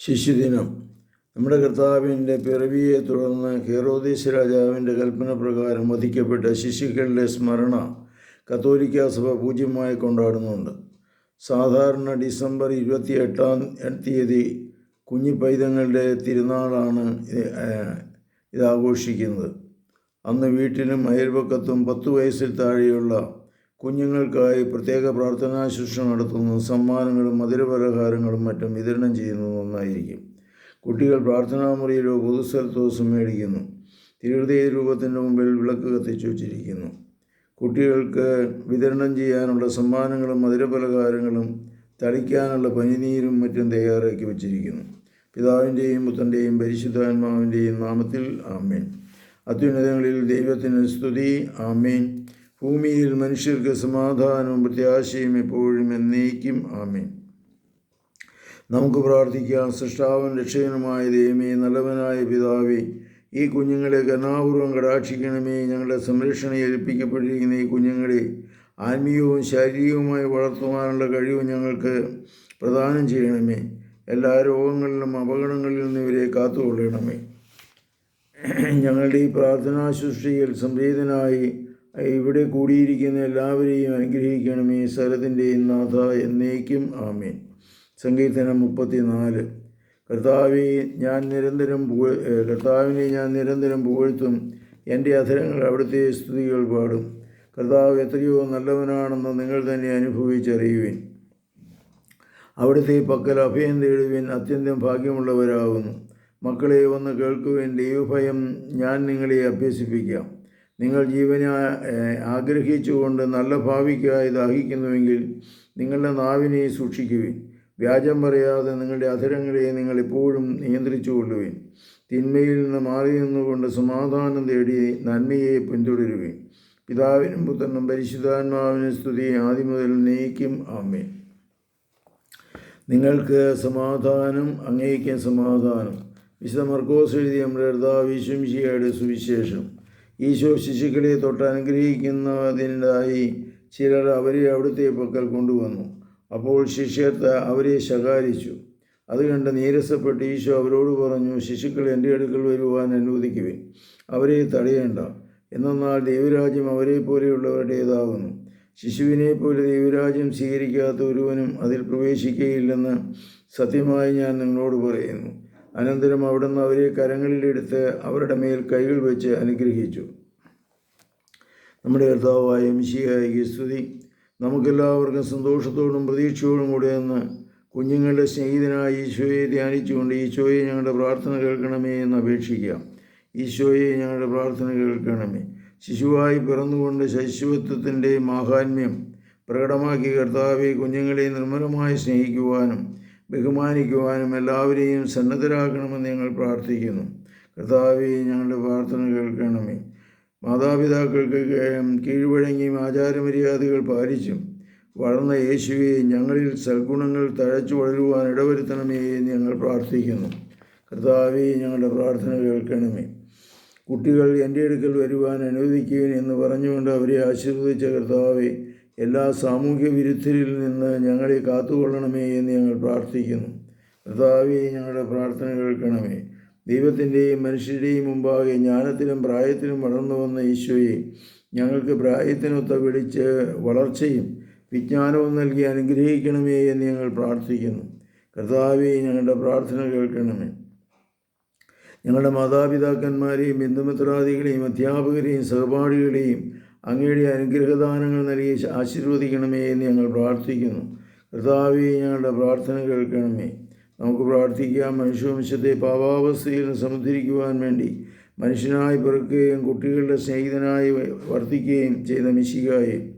ശിശുദിനം. നമ്മുടെ കർത്താവിന്റെ പിറവിയെ തുടർന്ന് ഹെറോദീസ് രാജാവിന്റെ കൽപ്പന പ്രകാരം വധിക്കപ്പെട്ട ശിശുക്കളുടെ സ്മരണ കത്തോലിക്ക സഭ പൂജ്യമായി കൊണ്ടാടുന്നുണ്ട്. സാധാരണ ഡിസംബർ ഇരുപത്തി എട്ടാം തീയതി കുഞ്ഞു പൈതങ്ങളുടെ തിരുനാളാണ് ഇത് ആഘോഷിക്കുന്നത് അന്ന് വീട്ടിലും അയൽപക്കത്തും പത്ത് വയസ്സിൽ താഴെയുള്ള കുഞ്ഞുങ്ങൾക്കായി പ്രത്യേക പ്രാർത്ഥനാ ശുശ്രൂഷ നടത്തുന്നു സമ്മാനങ്ങളും മധുരപലഹാരങ്ങളും മറ്റും വിതരണം ചെയ്യുന്നത് ഒന്നായിരിക്കും കുട്ടികൾ പ്രാർത്ഥനാ മുറിയിലോ പൊതുസ്ഥലത്തോ സമ്മേളിക്കുന്നു തിരുഹൃദയ രൂപത്തിന്റെ മുമ്പിൽ വിളക്ക് കത്തിച്ചു വച്ചിരിക്കുന്നു. കുട്ടികൾക്ക് വിതരണം ചെയ്യാനുള്ള സമ്മാനങ്ങളും മധുരപലഹാരങ്ങളും തളിക്കാനുള്ള പനിനീരും മറ്റും തയ്യാറാക്കി വച്ചിരിക്കുന്നു. പിതാവിന്റെയും പുത്രന്റെയും പരിശുദ്ധാത്മാവിന്റെയും നാമത്തിൽ ആമേൻ. അത്യുന്നതങ്ങളിൽ ദൈവത്തിന് സ്തുതി. ആമേൻ. ഭൂമിയിൽ മനുഷ്യർക്ക് സമാധാനവും പ്രത്യാശയും എപ്പോഴും എന്നേക്കും. ആമേൻ. നമുക്ക് പ്രാർത്ഥിക്കാം. സൃഷ്ടാവൻ രക്ഷകനുമായ ദൈവമേ നല്ലവനായ പിതാവേ ഈ കുഞ്ഞുങ്ങളെ കരുണാപൂർവം കടാക്ഷിക്കണമേ. ഞങ്ങളുടെ സംരക്ഷണ ഏൽപ്പിക്കപ്പെട്ടിരിക്കുന്ന ഈ കുഞ്ഞുങ്ങളെ ആത്മീയവും ശാരീരികവുമായി വളർത്തുവാനുള്ള കഴിവ് ഞങ്ങൾക്ക് പ്രദാനം ചെയ്യണമേ. എല്ലാ രോഗങ്ങളിലും അപകടങ്ങളിൽ നിന്നും ഇവരെ കാത്തുകൊള്ളണമേ. ഞങ്ങളുടെ ഈ പ്രാർത്ഥനാ ശുശ്രൂഷയിൽ സംപ്രീതനായി ഇവിടെ കൂടിയിരിക്കുന്ന എല്ലാവരെയും അനുഗ്രഹിക്കണമേ. സ്ഥലത്തിന്റെയും നാഥ എന്നേക്കും ആമേൻ. സങ്കീർത്തനം മുപ്പത്തിനാല്. കർത്താവെ ഞാൻ നിരന്തരം പുക കർത്താവിനെ ഞാൻ നിരന്തരം പുകഴ്ത്തും. എന്റെ അധരങ്ങൾ അവിടുത്തെ സ്തുതികൾ പാടും. കർത്താവ് എത്രയോ നല്ലവനാണെന്ന് നിങ്ങൾ തന്നെ അനുഭവിച്ചറിയുവിൻ. അവിടുത്തെ പക്കൽ അഭയം തേടുവിൻ അത്യന്തം ഭാഗ്യമുള്ളവരാകുന്നു. മക്കളെ വന്ന് കേൾക്കുവിൻ. ദൈവഭയം ഞാൻ നിങ്ങളെ അഭ്യസിപ്പിക്കാം. നിങ്ങൾ ജീവന ആഗ്രഹിച്ചുകൊണ്ട് നല്ല ഭാവിക്കായി ദാഹിക്കുന്നുവെങ്കിൽ നിങ്ങളുടെ നാവിനെ സൂക്ഷിക്കുവിൻ. വ്യാജം പറയാതെ നിങ്ങളുടെ അധരങ്ങളെ നിങ്ങൾ എപ്പോഴും നിയന്ത്രിച്ചു കൊള്ളുവിൻ. തിന്മയിൽ നിന്ന് മാറി നിന്നുകൊണ്ട് സമാധാനം തേടി നന്മയെ പിന്തുടരുവിൻ. പിതാവിനും പുത്രനും പരിശുദ്ധാത്മാവിനും സ്തുതി ആദ്യം മുതൽ നീക്കും. ആമേൻ. നിങ്ങൾക്ക് സമാധാനം അങ്ങേക്ക് സമാധാനം. വിശുദ്ധ മർക്കോസ് എഴുതിയ നമ്മുടെ കർത്താവ് ഈശ്വംശിയുടെ സുവിശേഷം. ഈശോ ശിശുക്കളെ തൊട്ട് അനുഗ്രഹിക്കുന്നതിനായി ചിലർ അവരെ അവിടുത്തെ പക്കൽ കൊണ്ടുവന്നു. അപ്പോൾ ശിഷ്യർ അവരെ ശകാരിച്ചു. അത് കണ്ട് നീരസപ്പെട്ട് ഈശോ അവരോട് പറഞ്ഞു ശിശുക്കൾ എന്റെ അടുക്കൽ വരുവാൻ അനുവദിക്കുവിൻ. അവരെ തടയേണ്ട. എന്നാൽ ദൈവരാജ്യം അവരെ പോലെയുള്ളവരുടേതാകുന്നു ശിശുവിനെ പോലെ ദൈവരാജ്യം സ്വീകരിക്കാത്ത ഒരുവനും അതിൽ പ്രവേശിക്കുകയില്ലെന്ന് സത്യമായി ഞാൻ നിങ്ങളോട് പറയുന്നു. അനന്തരം അവിടുന്ന് അവരെ കരങ്ങളിലെടുത്ത് അവരുടെ മേൽ കൈകൾ വെച്ച് അനുഗ്രഹിച്ചു. നമ്മുടെ കർത്താവായ മിശിയായി സ്തുതി. നമുക്കെല്ലാവർക്കും സന്തോഷത്തോടും പ്രതീക്ഷയോടും കൂടെ എന്ന് കുഞ്ഞുങ്ങളുടെ സ്നേഹിതനായ ഈശോയെ ധ്യാനിച്ചുകൊണ്ട് ഈശോയെ ഞങ്ങളുടെ പ്രാർത്ഥന കേൾക്കണമേ എന്ന് അപേക്ഷിക്കാം. ഈശോയെ ഞങ്ങളുടെ പ്രാർത്ഥന കേൾക്കണമേ. ശിശുവായി പിറന്നുകൊണ്ട് ശൈശവത്വത്തിന്റെ മാഹാത്മ്യം പ്രകടമാക്കി കർത്താവെ കുഞ്ഞുങ്ങളെ നിർമ്മലമായി സ്നേഹിക്കുവാനും ബഹുമാനിക്കുവാനും എല്ലാവരെയും സന്നദ്ധരാക്കണമെന്ന് ഞങ്ങൾ പ്രാർത്ഥിക്കുന്നു. കർത്താവെ ഞങ്ങളുടെ പ്രാർത്ഥന കേൾക്കണമേ. മാതാപിതാക്കൾക്ക് കീഴ്വഴങ്ങിയും ആചാരമര്യാദകൾ പാലിച്ചും വളർന്ന യേശുവെ ഞങ്ങളിൽ സൽഗുണങ്ങൾ തഴച്ചു വളരുവാൻ ഇടവരുത്തണമേ എന്ന് ഞങ്ങൾ പ്രാർത്ഥിക്കുന്നു. കർത്താവെ ഞങ്ങളുടെ പ്രാർത്ഥന കേൾക്കണമേ. കുട്ടികൾ എന്റെ അടുക്കൽ വരുവാൻ അനുവദിക്കുകയും എന്ന് പറഞ്ഞുകൊണ്ട് അവരെ ആശീർവദിച്ച കർത്താവെ എല്ലാ സാമൂഹ്യ വിരുദ്ധരിൽ നിന്ന് ഞങ്ങളെ കാത്തുകൊള്ളണമേ എന്ന് ഞങ്ങൾ പ്രാർത്ഥിക്കുന്നു. കർത്താവെ ഞങ്ങളുടെ പ്രാർത്ഥന കേൾക്കണമേ. ദൈവത്തിന്റെയും മനുഷ്യരുടെയും മുമ്പാകെ ജ്ഞാനത്തിലും പ്രായത്തിലും വളർന്നു വന്ന ഈശോയെ ഞങ്ങൾക്ക് പ്രായത്തിനൊത്ത വിളിച്ച് വളർച്ചയും വിജ്ഞാനവും നൽകി അനുഗ്രഹിക്കണമേ എന്ന് ഞങ്ങൾ പ്രാർത്ഥിക്കുന്നു. കർത്താവെ ഞങ്ങളുടെ പ്രാർത്ഥന കേൾക്കണമേ. ഞങ്ങളുടെ മാതാപിതാക്കന്മാരെയും ബന്ധുമിത്രാദികളെയും അധ്യാപകരെയും സഹപാഠികളെയും അങ്ങയുടെ അനുഗ്രഹദാനങ്ങൾ നൽകി ആശീർവദിക്കണമേ എന്ന് ഞങ്ങൾ പ്രാർത്ഥിക്കുന്നു. കർത്താവെ ഞങ്ങളുടെ പ്രാർത്ഥന കേൾക്കണമേ. നമുക്ക് പ്രാർത്ഥിക്കാം. മനുഷ്യവംശത്തെ പാപാവസ്ഥയിൽ നിന്ന് സമുദ്ധരിക്കുവാൻ വേണ്ടി മനുഷ്യനായി പിറക്കുകയും കുട്ടികളുടെ സ്നേഹിതനായി വർദ്ധിക്കുകയും ചെയ്ത മിശികായെ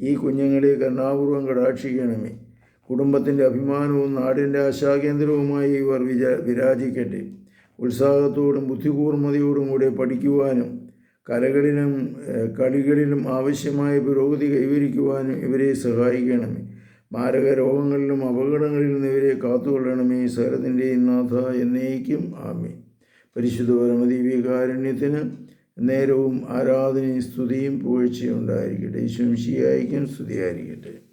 ഈ കുഞ്ഞുങ്ങളെ കർണാപൂർവം കടാക്ഷിക്കണമേ. കുടുംബത്തിന്റെ അഭിമാനവും നാടിന്റെ ആശാകേന്ദ്രവുമായി ഇവർ വിച വിരാജിക്കട്ടെ. ഉത്സാഹത്തോടും ബുദ്ധികൂർമ്മതയോടും കൂടെ പഠിക്കുവാനും കലകളിലും കളികളിലും ആവശ്യമായ പുരോഗതി കൈവരിക്കുവാനും ഇവരെ സഹായിക്കണമേ. മാരക രോഗങ്ങളിലും അപകടങ്ങളിൽ നിന്ന് ഇവരെ കാത്തുകൊള്ളണമേ. സകലത്തിന്റെയും നാഥ എന്നേക്കും. ആമേ പരിശുദ്ധ പരമദീപികാരുണ്യത്തിന് നേരവും ആരാധനയും സ്തുതിയും പുകഴ്ചയും ഉണ്ടായിരിക്കട്ടെ. ഈശ്വംശിയായിരിക്കും സ്തുതിയായിരിക്കട്ടെ.